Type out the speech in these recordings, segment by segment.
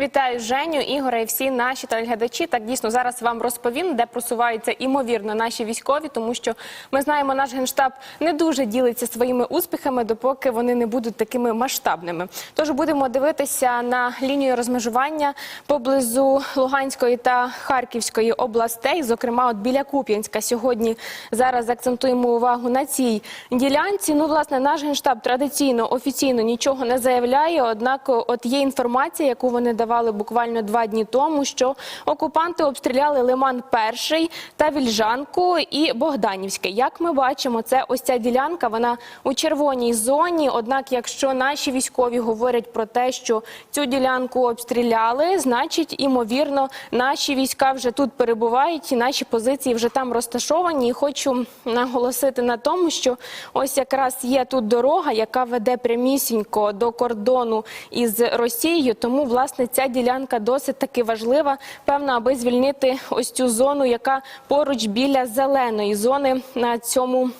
Вітаю Женю, Ігоря і всі наші телеглядачі. Так дійсно зараз вам розповім, де просуваються імовірно наші військові, тому що ми знаємо, наш генштаб не дуже ділиться своїми успіхами, допоки вони не будуть такими масштабними. Тож будемо дивитися на лінію розмежування поблизу Луганської та Харківської областей, зокрема, от біля Куп'янська. Сьогодні зараз акцентуємо увагу на цій ділянці. Ну, власне, наш генштаб традиційно офіційно нічого не заявляє. Однак, от є інформація, яку вони давали буквально два дні тому, що окупанти обстріляли Лиман Перший та Вільжанку і Богданівське. Як ми бачимо, це ось ця ділянка. Вона у червоній зоні. Однак, якщо наші військові говорять про те, що цю ділянку обстріляли, значить, імовірно, наші війська вже тут перебувають, і наші позиції вже там розташовані. І хочу наголосити на тому, що ось якраз є тут дорога, яка веде прямісінько до кордону із Росією. Тому, власне, ця ділянка досить таки важлива, певно, аби звільнити ось цю зону, яка поруч біля зеленої зони на цьому.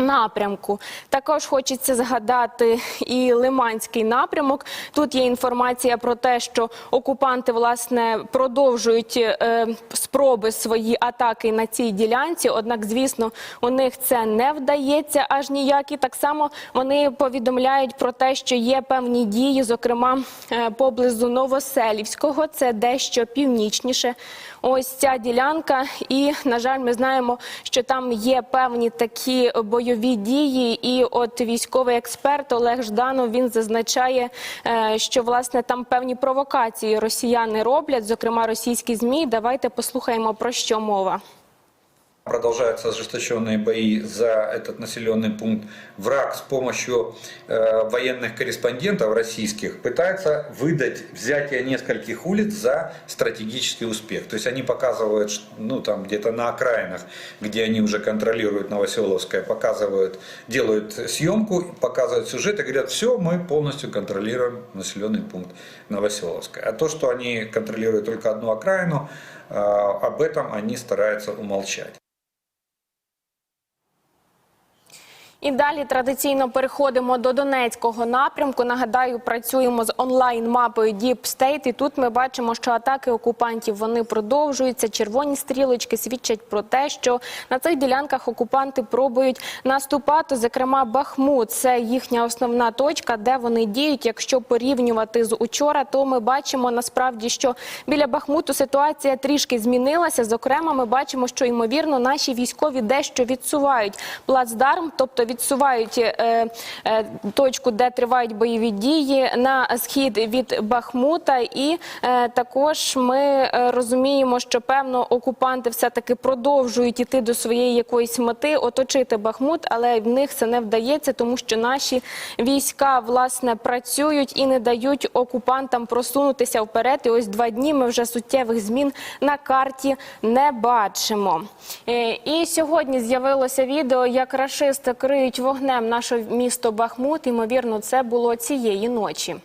Напрямку також хочеться згадати і Лиманський напрямок. Тут є інформація про те, що окупанти власне продовжують е, спроби свої атаки на цій ділянці. Однак, звісно, у них це не вдається аж ніяк. І так само вони повідомляють про те, що є певні дії, зокрема е, поблизу Новоселівського. Це дещо північніше. Ось ця ділянка, і на жаль, ми знаємо, що там є певні такі бойові дії. І от військовий експерт Олег Жданов він зазначає, е, що власне там певні провокації росіяни роблять, зокрема російські змі. Давайте послухаємо про що мова. Продолжаются ожесточенные бои за этот населенный пункт. Враг с помощью э, военных корреспондентов российских пытается выдать взятие нескольких улиц за стратегический успех. То есть они показывают, ну там где-то на окраинах, где они уже контролируют Новоселовское, показывают, делают съемку, показывают сюжет и говорят, все, мы полностью контролируем населенный пункт Новоселовское. А то, что они контролируют только одну окраину, э, об этом они стараются умолчать. І далі традиційно переходимо до Донецького напрямку. Нагадаю, працюємо з онлайн-мапою Deep State. І тут ми бачимо, що атаки окупантів вони продовжуються. Червоні стрілочки свідчать про те, що на цих ділянках окупанти пробують наступати. Зокрема, Бахмут це їхня основна точка, де вони діють. Якщо порівнювати з учора, то ми бачимо насправді, що біля Бахмуту ситуація трішки змінилася. Зокрема, ми бачимо, що ймовірно наші військові дещо відсувають плацдарм, тобто відсувають е, е, точку, де тривають бойові дії на схід від Бахмута. І е, також ми розуміємо, що певно окупанти все таки продовжують іти до своєї якоїсь мети оточити Бахмут, але в них це не вдається, тому що наші війська власне працюють і не дають окупантам просунутися вперед. І ось два дні ми вже суттєвих змін на карті не бачимо. Е, І сьогодні з'явилося відео, як рашисти криють вогнем наше місто Бахмут. Ймовірно, це було цієї ночі.